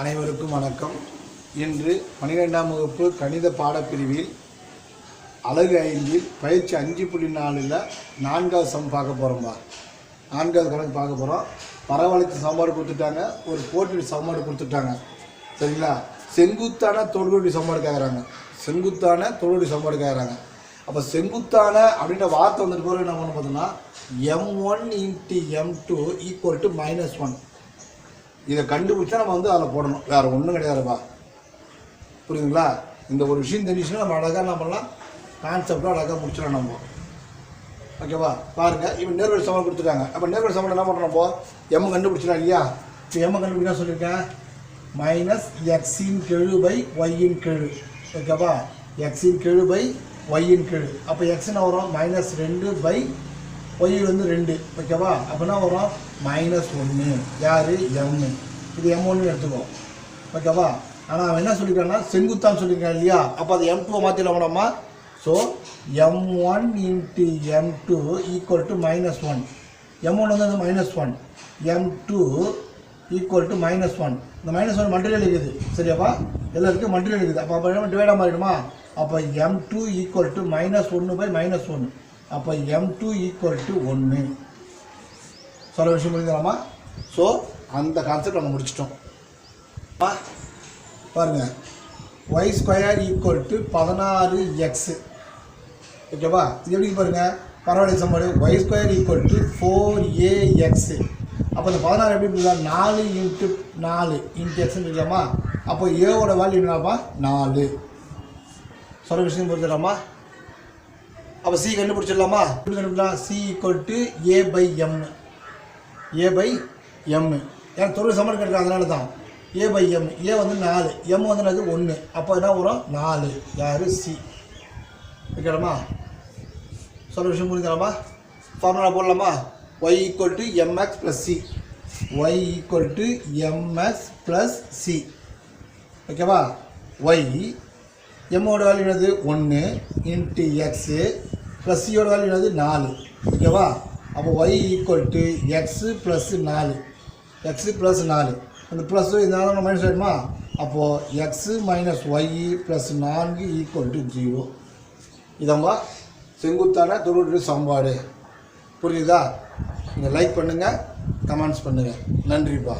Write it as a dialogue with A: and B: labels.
A: அனைவருக்கும் வணக்கம். இன்று பன்னிரெண்டாம் வகுப்பு கணித பாடப்பிரிவில் அழகு ஐந்தில் பயிற்சி அஞ்சு புள்ளி நாலில் நான்காவது சம் பார்க்க போகிறோம்பா நான்காவது கணக்கு பார்க்க போகிறோம் பரவளைச்சு சம்பாடு கொடுத்துட்டாங்க. ஒரு போட்டி சமன்பாடு கொடுத்துட்டாங்க. சரிங்களா? செங்குத்தான தொழிலுடைய சமன்பாடு கேட்குறாங்க செங்குத்தான தொழிலுடைய சம்பாடு கேட்குறாங்க அப்போ செங்குத்தான அப்படின்ற வார்த்தை வந்துட்டு போகிற என்ன பண்ண பார்த்தோம்னா M one into M two equal to minus one இதை கண்டுபிடிச்சா நம்ம வந்து அதில் போடணும். வேறு ஒன்றும் கிடையாதுப்பா. புரியுதுங்களா? இந்த ஒரு விஷயம் தெரிஞ்சுன்னா நம்ம அழகாக என்ன பண்ணலாம்? கான்செப்டாக அழகாக முடிச்சிடலாம் நம்ம. ஓகேவா? பாருங்கள் இவன் நேர்வழி சமம் கொடுத்துட்டாங்க. அப்போ நேர்வழி சமம் என்ன பண்ணுறோம் இப்போ? எம் கண்டுபிடிச்சிடலாம் இல்லையா? இப்போ எம் கண்டுபிடிச்சா சொல்லியிருக்கேன். மைனஸ் எக்ஸின் கெழு பை ஒய்யின் கெழு. ஓகேவா? எக்ஸின் கெழு பை ஒய்யின் கெழு. அப்போ எக்ஸ் என்ன வரும்? மைனஸ் ரெண்டு பை ஒய் வந்து ரெண்டு ஓகேவா? அப்படின்னா வரும் மைனஸ் ஒன்று யார்? எம்மு இது எம் ஒன்று எடுத்துக்கோ. ஓகேவா? ஆனால் அவன் என்ன சொல்லியிருக்கான்னா செங்குத்தான்னு சொல்லியிருக்கான் இல்லையா? அப்போ அது எம் டூவை மாற்றிட வேணாமா so M one into M two equal to minus one M one வந்து minus one M two equal to minus one இந்த மைனஸ் ஒன் மல்டிரியல் இருக்குது. சரியாப்பா? எல்லாருக்கும் மல்டிரியல் இருக்குது. அப்போ அப்போ டிவைடாக மாறிடுமா? அப்போ M two equal to minus ஒன்று பை மைனஸ் ஒன்று அப்போ எம் டூ ஈக்குவல் டு ஒன்று சொல்ல விஷயம் புரிஞ்சுக்கலாமா? ஸோ அந்த கான்செப்ட் நம்ம முடிச்சிட்டோம். பா, ஒய் ஸ்கொயர் ஈக்குவல் டு பதினாறு எக்ஸு ஓகேவா? இது எப்படி பாருங்க? பரவாயில்ல சம்பாடு Y square equal to four A X அப்போ இந்த பதினாறு எப்படி இருக்குதா நாலு இன்ட்டு நாலு இன்ட்டு எக்ஸ்னு இருக்கலாமா அப்போ ஏவோட வேல்யூ என்னப்பா நாலு. சொல்ல விஷயம் புரிஞ்சுக்கலாமா? அப்போ சி கண்டுபிடிச்சிடலாமா? எப்படி கண்டுபிடிக்கலாம் C equal to A by M A by M ஏன்னா தொழில் சமன் கிடைக்கும் அதனால தான் ஏ பை எம் ஏ வந்து நாலு. எம் வந்து என்னது? ஒன்று அப்போ என்ன வரும்? நாலு. யார்? சி ஓகேடாமா சொல்ல விஷயம் புரிஞ்சுக்கலாமா? ஃபார்முலா போடலாமா? Y equal to M X plus C Y equal to M X plus C ஓகேவா ஒய் எம்மோட வேல்யூ என்னது? ஒன்று இன்ட்டு எக்ஸு ப்ளஸ் சியோட வேல்யூ என்னது? நாலு. ஓகேவா அப்போ Y equal to X plus நாலு. எக்ஸு ப்ளஸ் நாலு. அந்த ப்ளஸ் இதனால மைனஸ் ஆகிடுமா அப்போது எக்ஸு மைனஸ் ஒய் ப்ளஸ் நான்கு ஈக்குவல் டு ஜீரோ இதம்மா. செங்குத்தான தொழில் சம்பாடு புரியுதா நீங்கள் லைக் பண்ணுங்கள் கமெண்ட்ஸ் பண்ணுங்கள் நன்றிப்பா.